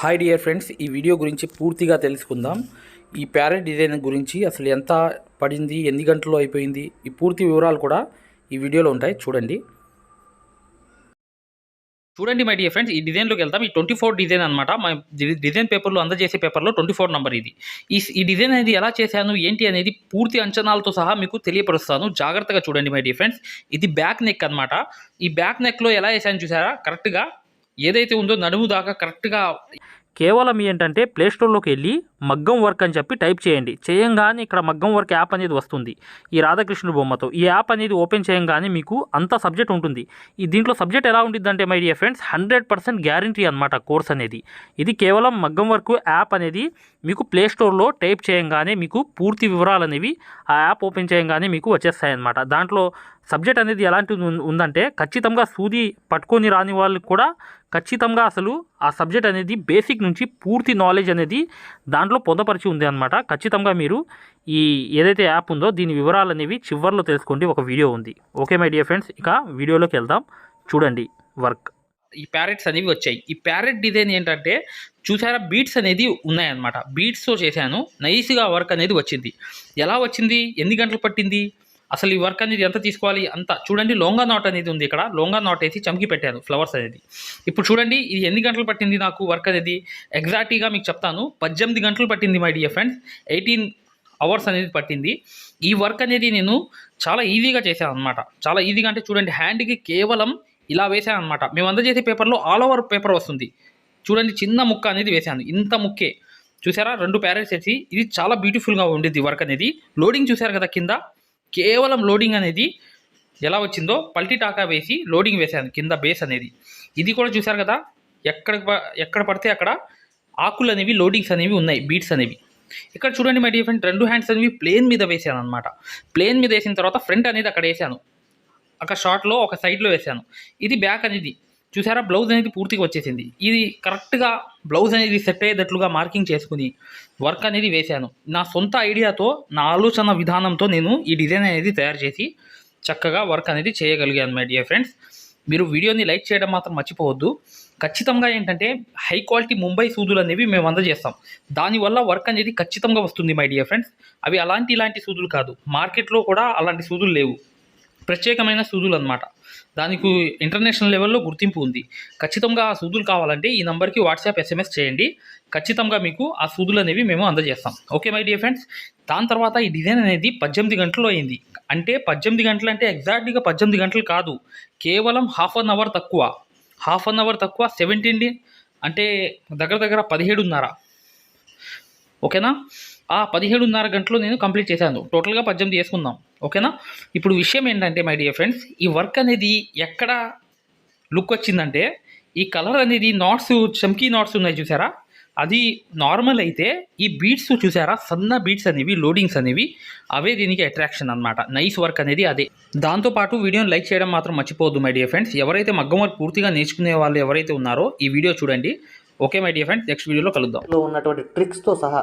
Hi dear friends ఈ video గురించి పూర్తిగా తెలుసుకుందాం. ఈ ప్యారెట్ డిజైన్ గురించి అసలు ఎంత పడింది ఎన్ని గంటల్లో అయిపోయింది ఈ పూర్తి వివరాలు కూడా ఈ వీడియోలో ఉంటాయి. చూడండి. చూడండి మై డియర్ ఫ్రెండ్స్ ఈ డిజైన్లోకి వెళ్తాం ఈ ట్వంటీ ఫోర్ డిజైన్ అనమాట మా డిజైన్ పేపర్లో అందజేసే పేపర్లో ట్వంటీ ఫోర్ నెంబర్ ఇది. ఈ ఈ డిజైన్ అనేది ఎలా చేశాను ఏంటి అనేది పూర్తి అంచనాలతో సహా మీకు తెలియపరుస్తాను. జాగ్రత్తగా చూడండి మై డియర్ ఫ్రెండ్స్ ఇది బ్యాక్ నెక్ అన్నమాట. ఈ బ్యాక్ నెక్లో ఎలా వేసాను చూసారా? కరెక్ట్గా ఏదైతే ఉందో నడుము దాకా కరెక్ట్గా కేవలం ఏంటంటే ప్లేస్టోర్లోకి వెళ్ళి మగ్గం వర్క్ అని చెప్పి టైప్ చేయండి. చేయంగానే ఇక్కడ మగ్గం వర్క్ యాప్ అనేది వస్తుంది. ఈ రాధాకృష్ణుడు బొమ్మతో. ఈ యాప్ అనేది ఓపెన్ చేయంగానే మీకు అంత సబ్జెక్ట్ ఉంటుంది. ఈ దీంట్లో సబ్జెక్ట్ ఎలా ఉంటుందంటే my dear friends hundred percent guarantee అనమాట కోర్స్ అనేది. ఇది కేవలం మగ్గం వర్క్ యాప్ అనేది మీకు ప్లే స్టోర్లో టైప్ చేయంగానే మీకు పూర్తి వివరాలు అనేవి ఆ యాప్ ఓపెన్ చేయంగానే మీకు వచ్చేస్తాయి అన్నమాట. దాంట్లో సబ్జెక్ట్ అనేది ఎలాంటి ఉందంటే ఖచ్చితంగా సూది పట్టుకొని రాని వాళ్ళకి కూడా ఖచ్చితంగా అసలు ఆ సబ్జెక్ట్ అనేది బేసిక్ నుంచి పూర్తి నాలెడ్జ్ అనేది దాంట్లో పొందపరిచి ఉంది అనమాట ఖచ్చితంగా మీరు ఈ ఏదైతే యాప్ ఉందో దీని వివరాలు అనేవి చివర్లో తెలుసుకోండి. ఒక వీడియో ఉంది. ఓకే మై డియర్ ఫ్రెండ్స్ ఇక వీడియోలోకి వెళ్దాం. చూడండి వర్క్. ఈ ప్యారెట్స్ అనేవి వచ్చాయి. ఈ ప్యారెట్ డిజైన్ ఏంటంటే చూసారా? బీట్స్ అనేది ఉన్నాయన్నమాట. బీట్స్తో చేశాను. నైస్గా వర్క్ అనేది వచ్చింది. ఎలా వచ్చింది? ఎన్ని గంటలు పట్టింది? అసలు ఈ వర్క్ అనేది ఎంత తీసుకోవాలి? అంత. చూడండి లోంగా నాట్ అనేది ఉంది ఇక్కడ. లోంగా నాట్ వేసి చమ్కి పెట్టాను ఫ్లవర్స్ అనేది. ఇప్పుడు చూడండి ఇది ఎన్ని గంటలు పట్టింది నాకు వర్క్ అనేది? ఎగ్జాక్ట్గా మీకు చెప్తాను. పద్దెనిమిది గంటలు పట్టింది my dear friends eighteen hours అనేది పట్టింది. ఈ వర్క్ అనేది నేను చాలా ఈజీగా చేశాను అనమాట చాలా ఈజీగా అంటే చూడండి హ్యాండ్కి కేవలం ఇలా వేసాను అనమాట మేము అందజేసే పేపర్లో ఆల్ ఓవర్ పేపర్ వస్తుంది. చూడండి చిన్న ముక్క అనేది వేశాను. ఇంత ముక్కే. చూసారా? రెండు ప్యారెట్స్ వేసి. ఇది చాలా బ్యూటిఫుల్గా ఉండేది వర్క్ అనేది. లోడింగ్ చూసారు కదా కింద? కేవలం లోడింగ్ అనేది ఎలా వచ్చిందో పల్టీ టాకా వేసి లోడింగ్ వేసాను కింద బేస్ అనేది. ఇది కూడా చూశారు కదా ఎక్కడ ఎక్కడ పడితే అక్కడ ఆకులు అనేవి లోడింగ్స్ అనేవి ఉన్నాయి బీట్స్ అనేవి. ఇక్కడ చూడండి మై డియర్ ఫ్రెండ్ రెండు హ్యాండ్స్ అనేవి ప్లేన్ మీద వేసాను అనమాట ప్లేన్ మీద వేసిన తర్వాత ఫ్రంట్ అనేది అక్కడ వేసాను అక్కడ షార్ట్లో ఒక సైడ్లో వేసాను ఇది బ్యాక్ అనేది. చూసారా? బ్లౌజ్ అనేది పూర్తిగా వచ్చేసింది. ఇది కరెక్ట్గా బ్లౌజ్ అనేది సెట్ అయ్యేటట్లుగా మార్కింగ్ చేసుకుని వర్క్ అనేది వేశాను. నా సొంత ఐడియాతో నా ఆలోచన విధానంతో నేను ఈ డిజైన్ అనేది తయారు చేసి చక్కగా వర్క్ అనేది చేయగలిగాను మై డియర్ ఫ్రెండ్స్ మీరు వీడియోని లైక్ చేయడం మాత్రం మర్చిపోవద్దు. ఖచ్చితంగా ఏంటంటే హై క్వాలిటీ ముంబై సూదులు అనేవి మేము అందజేస్తాం. దానివల్ల వర్క్ అనేది ఖచ్చితంగా వస్తుంది మై డియర్ ఫ్రెండ్స్ అవి అలాంటి ఇలాంటి సూదులు కాదు. మార్కెట్లో కూడా అలాంటి సూదులు లేవు. ప్రత్యేకమైన సూదులు అనమాట దానికి ఇంటర్నేషనల్ లెవెల్లో గుర్తింపు ఉంది. ఖచ్చితంగా ఆ సూదులు కావాలంటే ఈ నంబర్కి వాట్సాప్ ఎస్ఎంఎస్ చేయండి. ఖచ్చితంగా మీకు ఆ సూదులు అనేవి మేము అందజేస్తాం. Okay my dear friends? దాని తర్వాత ఈ డిజైన్ అనేది పద్దెనిమిది గంటలు అయింది. అంటే పద్దెనిమిది గంటలు అంటే ఎగ్జాక్ట్గా పద్దెనిమిది గంటలు కాదు. కేవలం హాఫ్ అన్ అవర్ తక్కువ. హాఫ్ అన్ అవర్ తక్కువ సెవెంటీన్ అంటే దగ్గర దగ్గర పదిహేడున్నర. ఓకేనా? ఆ పదిహేడున్నర గంటలు నేను కంప్లీట్ చేశాను. టోటల్గా పద్దెనిమిది చేసుకుందాం ఓకేనా? ఇప్పుడు విషయం ఏంటంటే మై డియర్ ఫ్రెండ్స్ ఈ వర్క్ అనేది ఎక్కడ లుక్ వచ్చిందంటే ఈ కలర్ అనేది నాట్స్ చమ్కీ నాట్స్ ఉన్నాయి చూసారా? అది నార్మల్ అయితే ఈ బీట్స్ చూసారా? సన్న బీట్స్ అనేవి లోడింగ్స్ అనేవి అవే దీనికి అట్రాక్షన్ అన్నమాట. నైస్ వర్క్ అనేది అదే. దాంతోపాటు వీడియోని లైక్ చేయడం మాత్రం మర్చిపోవద్దు మై డియర్ ఫ్రెండ్స్ ఎవరైతే మగ్గం వర్క్ పూర్తిగా నేర్చుకునే వాళ్ళు ఎవరైతే ఉన్నారో ఈ వీడియో చూడండి. Okay my dear friends next వీడియోలో కలుద్దాం. ఉన్నటువంటి ట్రిక్స్తో సహా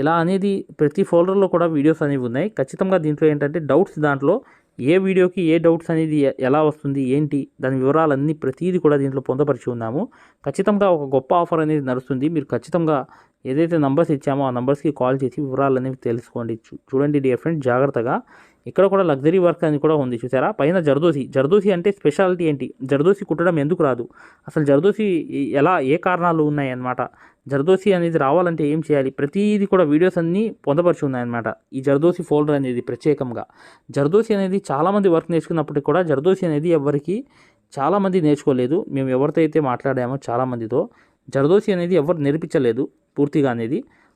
ఇలా అనేది ప్రతి ఫోల్డర్లో కూడా వీడియోస్ అనేవి ఉన్నాయి. ఖచ్చితంగా దీంట్లో ఏంటంటే డౌట్స్ దాంట్లో ఏ వీడియోకి ఏ డౌట్స్ అనేది ఎలా వస్తుంది ఏంటి దాని వివరాలన్నీ ప్రతిదీ కూడా దీంట్లో పొందపరిచి ఉన్నాము. ఖచ్చితంగా ఒక గొప్ప ఆఫర్ అనేది నడుస్తుంది. మీరు ఖచ్చితంగా ఏదైతే నంబర్స్ ఇచ్చామో ఆ నంబర్స్కి కాల్ చేసి వివరాలు అనేవి తెలుసుకోండి చూడండి డియర్ ఫ్రెండ్ జాగ్రత్తగా ఇక్కడ కూడా లగ్జరీ వర్క్ అని కూడా ఉంది చూసారా పైన జర్దోసి. జర్దోసి అంటే స్పెషాలిటీ ఏంటి? జర్దోసి కుట్టడం ఎందుకు రాదు? అసలు జర్దోసి ఎలా ఏ కారణాలు ఉన్నాయి అన్నమాట జర్దోసి అనేది రావాలంటే ఏం చేయాలి? ప్రతిదీ కూడా వీడియోస్ అన్నీ పొందపరిచి ఉన్నాయన్నమాట ఈ జర్దోసి ఫోల్డర్ అనేది ప్రత్యేకంగా. జర్దోసి అనేది చాలామంది వర్క్ నేర్చుకున్నప్పటికీ కూడా జర్దోసి అనేది ఎవరికి చాలామంది నేర్చుకోలేదు. మేము ఎవరితో అయితే మాట్లాడామో చాలామందితో. జర్దోసి అనేది ఎవరు నేర్పించలేదు పూర్తిగా అనేది.